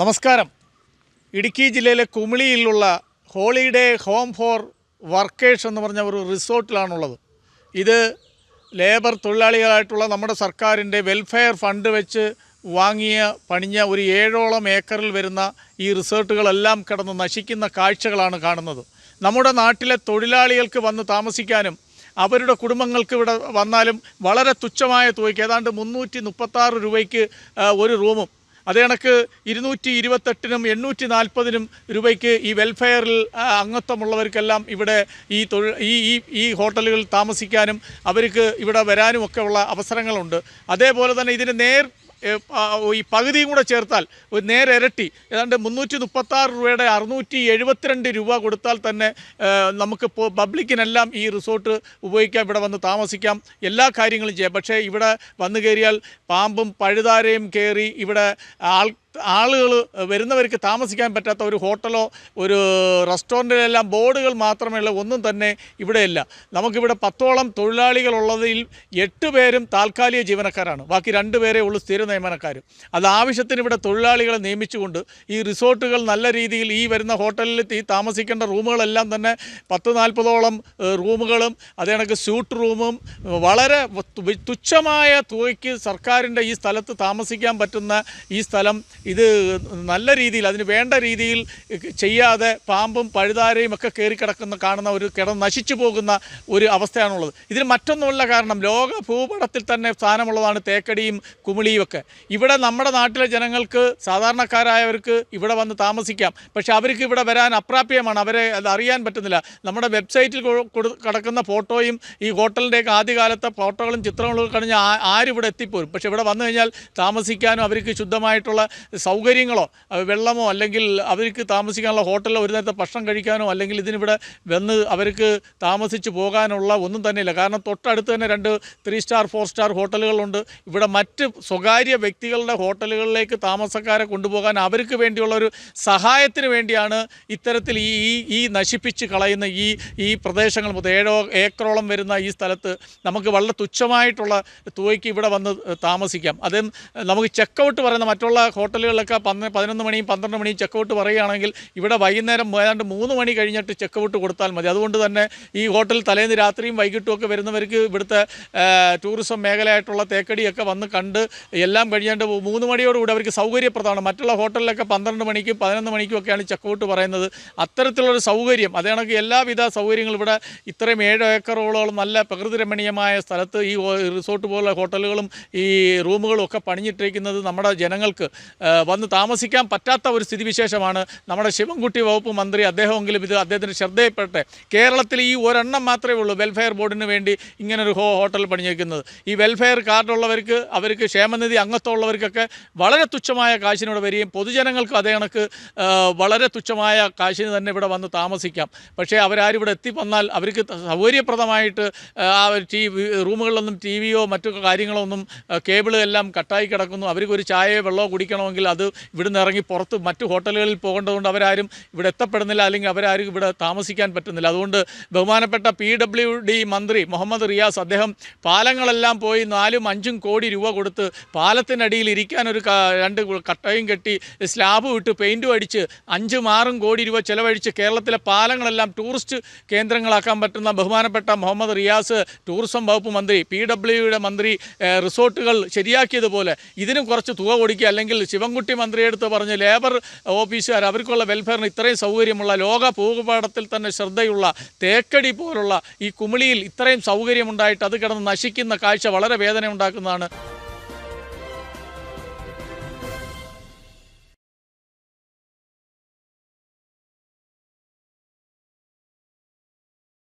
നമസ്കാരം. ഇടുക്കി ജില്ലയിലെ കുമിളിയിലുള്ള ഹോളിഡേ ഹോം ഫോർ വർക്കേഴ്സ് എന്ന് പറഞ്ഞ ഒരു റിസോർട്ടിലാണുള്ളത്. ഇത് ലേബർ തൊഴിലാളികളായിട്ടുള്ള നമ്മുടെ സർക്കാരിന്റെ വെൽഫെയർ ഫണ്ട് വെച്ച് വാങ്ങിയ പണിഞ്ഞ ഒരു ഏഴോളം ഏക്കറിൽ വരുന്ന ഈ റിസോർട്ടുകളെല്ലാം കിടന്ന് നശിക്കുന്ന കാഴ്ചകളാണ് കാണുന്നത്. നമ്മുടെ നാട്ടിലെ തൊഴിലാളികൾക്ക് വന്ന് താമസിക്കാനും അവരുടെ കുടുംബങ്ങൾക്ക് ഇവിടെ വന്നാലും വളരെ തുച്ഛമായ തുകയ്ക്ക് ഏതാണ്ട് മുന്നൂറ്റി രൂപയ്ക്ക് ഒരു റൂമും അതേ കണക്ക് ഇരുന്നൂറ്റി ഇരുപത്തെട്ടിനും എണ്ണൂറ്റി നാൽപ്പതിനും രൂപയ്ക്ക് ഈ വെൽഫെയറിൽ അംഗത്വമുള്ളവർക്കെല്ലാം ഇവിടെ ഈ തൊഴിൽ ഈ ഈ ഈ ഹോട്ടലുകളിൽ താമസിക്കാനും അവർക്ക് ഇവിടെ വരാനും ഒക്കെ ഉള്ള അവസരങ്ങളുണ്ട്. അതേപോലെ തന്നെ ഇതിന് നേർ ഈ പകുതിയും കൂടെ ചേർത്താൽ നേരെ ഇരട്ടി. ഏതാണ്ട് മുന്നൂറ്റി മുപ്പത്താറ് രൂപയുടെ അറുന്നൂറ്റി എഴുപത്തിരണ്ട് രൂപ കൊടുത്താൽ തന്നെ നമുക്ക് പബ്ലിക്കിനെല്ലാം ഈ റിസോർട്ട് ഉപയോഗിക്കാം ഇവിടെ വന്ന് താമസിക്കാം. എല്ലാ കാര്യങ്ങളും ചെയ്യാം. പക്ഷേ ഇവിടെ വന്നു കയറിയാൽ പാമ്പും പഴുതാരയും കയറി ഇവിടെ ആൾ ആളുകൾ വരുന്നവർക്ക് താമസിക്കാൻ പറ്റാത്ത ഒരു ഹോട്ടലോ ഒരു റെസ്റ്റോറന്റിലെല്ലാം ബോർഡുകൾ മാത്രമേ ഉള്ളൂ ഒന്നും തന്നെ ഇവിടെയില്ല. നമുക്കിവിടെ പത്തോളം തൊഴിലാളികളുള്ളതിൽ എട്ട് പേരും താൽക്കാലിക ജീവനക്കാരാണ്. ബാക്കി രണ്ട് പേരേ ഉള്ളൂ സ്ഥിര നിയമനക്കാർ അത് ആവശ്യത്തിന് ഇവിടെ തൊഴിലാളികളെ നിയമിച്ചുകൊണ്ട് ഈ റിസോർട്ടുകൾ നല്ല രീതിയിൽ ഈ വരുന്ന ഹോട്ടലിൽ ഈ താമസിക്കേണ്ട റൂമുകളെല്ലാം തന്നെ പത്ത് നാൽപ്പതോളം റൂമുകളും അതേ സ്യൂട്ട് റൂമും വളരെ തുച്ഛമായ തുകയ്ക്ക് സർക്കാരിന്റെ ഈ സ്ഥലത്ത് താമസിക്കാൻ പറ്റുന്ന ഈ സ്ഥലം ഇത് നല്ല രീതിയിൽ അതിന് വേണ്ട രീതിയിൽ ചെയ്യാതെ പാമ്പും പഴുതാരയും ഒക്കെ കയറി കിടക്കുന്ന കാണുന്ന ഒരു കിടന്ന് നശിച്ചു പോകുന്ന ഒരു അവസ്ഥയാണുള്ളത്. ഇതിന് മറ്റൊന്നുമല്ല കാരണം ലോക ഭൂപടത്തിൽ തന്നെ സ്ഥാനമുള്ളതാണ് തേക്കടിയും കുമിളിയും ഒക്കെ. ഇവിടെ നമ്മുടെ നാട്ടിലെ ജനങ്ങൾക്ക് സാധാരണക്കാരായവർക്ക് ഇവിടെ വന്ന് താമസിക്കാം. പക്ഷേ അവർക്ക് ഇവിടെ വരാൻ അപ്രാപ്യമാണ്. അവരെ അത് അറിയാൻ പറ്റുന്നില്ല. നമ്മുടെ വെബ്സൈറ്റിൽ കിടക്കുന്ന ഫോട്ടോയും ഈ ഹോട്ടലിന്റെയൊക്കെ ആദ്യകാലത്തെ ഫോട്ടോകളും ചിത്രങ്ങളും കഴിഞ്ഞാൽ ആരും ഇവിടെ എത്തിപ്പോരും? പക്ഷേ ഇവിടെ വന്നു കഴിഞ്ഞാൽ താമസിക്കാനും അവർക്ക് ശുദ്ധമായിട്ടുള്ള സൗകര്യങ്ങളോ വെള്ളമോ അല്ലെങ്കിൽ അവർക്ക് താമസിക്കാനുള്ള ഹോട്ടലിലോ ഒരു നേരത്തെ ഭക്ഷണം കഴിക്കാനോ അല്ലെങ്കിൽ ഇതിനിവിടെ വന്ന് അവർക്ക് താമസിച്ച് പോകാനുള്ള ഒന്നും തന്നെയില്ല. കാരണം തൊട്ടടുത്ത് തന്നെ രണ്ട് ത്രീ സ്റ്റാർ ഫോർ സ്റ്റാർ ഹോട്ടലുകളുണ്ട്. ഇവിടെ മറ്റ് സ്വകാര്യ വ്യക്തികളുടെ ഹോട്ടലുകളിലേക്ക് താമസക്കാരെ കൊണ്ടുപോകാൻ അവർക്ക് വേണ്ടിയുള്ള ഒരു സഹായത്തിന് വേണ്ടിയാണ് ഇത്തരത്തിൽ ഈ ഈ നശിപ്പിച്ച് കളയുന്ന ഈ ഈ പ്രദേശങ്ങൾ മുതൽ ഏഴോ ഏക്കറോളം വരുന്ന ഈ സ്ഥലത്ത് നമുക്ക് വളരെ തുച്ഛമായിട്ടുള്ള തുകയ്ക്ക് ഇവിടെ വന്ന് താമസിക്കാം. അതും നമുക്ക് ചെക്കൗട്ട് പറയുന്ന മറ്റുള്ള ഹോട്ടലുകളിലൊക്കെ പന്ത് പതിനൊന്ന് മണിയും പന്ത്രണ്ട് മണിയും ചെക്കൗട്ട് പറയുകയാണെങ്കിൽ ഇവിടെ വൈകുന്നേരം ഏതാണ്ട് മൂന്ന് മണി കഴിഞ്ഞിട്ട് ചെക്കൗട്ട് കൊടുത്താൽ മതി. അതുകൊണ്ട് തന്നെ ഈ ഹോട്ടൽ തലേന്ന് രാത്രിയും വൈകിട്ടും ഒക്കെ വരുന്നവർക്ക് ഇവിടുത്തെ ടൂറിസം മേഖലയായിട്ടുള്ള തേക്കടിയൊക്കെ വന്ന് കണ്ട് എല്ലാം കഴിഞ്ഞിട്ട് മൂന്ന് മണിയോടുകൂടി അവർക്ക് സൗകര്യപ്രദമാണ്. മറ്റുള്ള ഹോട്ടലിലൊക്കെ പന്ത്രണ്ട് മണിക്കും പതിനൊന്ന് മണിക്കും ഒക്കെയാണ് ചെക്കൗട്ട് പറയുന്നത്. അത്തരത്തിലുള്ളൊരു സൗകര്യം അതേണക്ക് എല്ലാവിധ സൗകര്യങ്ങളും ഇവിടെ ഇത്രയും ഏഴ് ഏക്കറോളം നല്ല പ്രകൃതി രമണീയമായ സ്ഥലത്ത് ഈ റിസോർട്ട് പോലുള്ള ഹോട്ടലുകളും ഈ റൂമുകളും ഒക്കെ പണിഞ്ഞിട്ടിരിക്കുന്നത് നമ്മുടെ ജനങ്ങൾക്ക് വന്ന് താമസിക്കാൻ പറ്റാത്ത ഒരു സ്ഥിതിവിശേഷമാണ് നമ്മുടെ ശിവൻകുട്ടി വകുപ്പ് മന്ത്രി അദ്ദേഹമെങ്കിലും ഇത് അദ്ദേഹത്തിന്റെ ശ്രദ്ധയിൽപ്പെട്ടെ കേരളത്തിൽ ഈ ഒരെണ്ണം മാത്രമേ ഉള്ളൂ വെൽഫെയർ ബോർഡിന് വേണ്ടി ഇങ്ങനൊരു ഹോ ഹോട്ടൽ പണിയേക്കുന്നത്. ഈ വെൽഫെയർ കാർഡുള്ളവർക്ക് അവർക്ക് ക്ഷേമനിധി അംഗത്വമുള്ളവർക്കൊക്കെ വളരെ തുച്ഛമായ കാശിനോട് വരികയും പൊതുജനങ്ങൾക്ക് അതേ കണക്ക് വളരെ തുച്ഛമായ കാശിന് തന്നെ ഇവിടെ വന്ന് താമസിക്കാം. പക്ഷേ അവരാരും ഇവിടെ എത്തി വന്നാൽ അവർക്ക് സൗകര്യപ്രദമായിട്ട് ആ, ടി റൂമുകളിലൊന്നും ടി വിയോ മറ്റു കാര്യങ്ങളോ ഒന്നും ആ, എല്ലാം കട്ടായി കിടക്കുന്നു. അവർക്ക് ഒരു ചായയോ വെള്ളമോ കുടിക്കണമെങ്കിൽ അത് ഇവിടുന്ന് ഇറങ്ങി പുറത്ത് മറ്റു ഹോട്ടലുകളിൽ പോകേണ്ടതുകൊണ്ട് അവരാരും ഇവിടെ എത്തപ്പെടുന്നില്ല അല്ലെങ്കിൽ അവരാരും ഇവിടെ താമസിക്കാൻ പറ്റുന്നില്ല. അതുകൊണ്ട് ബഹുമാനപ്പെട്ട പി ഡബ്ല്യു ഡി മന്ത്രി മുഹമ്മദ് റിയാസ് അദ്ദേഹം പാലങ്ങളെല്ലാം പോയി നാലും അഞ്ചും കോടി രൂപ കൊടുത്ത് പാലത്തിനടിയിൽ ഇരിക്കാൻ ഒരു രണ്ട് കട്ടയും കെട്ടി സ്ലാബ് വിട്ട് പെയിന്റും അടിച്ച് അഞ്ചും ആറും കോടി രൂപ ചിലവഴിച്ച് കേരളത്തിലെ പാലങ്ങളെല്ലാം ടൂറിസ്റ്റ് കേന്ദ്രങ്ങളാക്കാൻ പറ്റുന്ന ബഹുമാനപ്പെട്ട മുഹമ്മദ് റിയാസ് ടൂറിസം വകുപ്പ് മന്ത്രി പി ഡബ്ല്യുയുടെ മന്ത്രി റിസോർട്ടുകൾ ശരിയാക്കിയതുപോലെ ഇതിനും കുറച്ച് തുക കൊടുക്കുക അല്ലെങ്കിൽ ശിവൻകുട്ടി മന്ത്രിയെടുത്ത് പറഞ്ഞ് ലേബർ ഓഫീസുകാർ അവർക്കുള്ള വെൽഫെയറിന് ഇത്രയും സൗകര്യമുള്ള ലോക ഭൂപാഠത്തിൽ തന്നെ ശ്രദ്ധയുള്ള തേക്കടി പോലുള്ള ഈ കുമിളിയിൽ ഇത്രയും സൗകര്യമുണ്ടായിട്ട് അത് കിടന്ന് നശിക്കുന്ന കാഴ്ച വളരെ വേദന ഉണ്ടാക്കുന്നതാണ്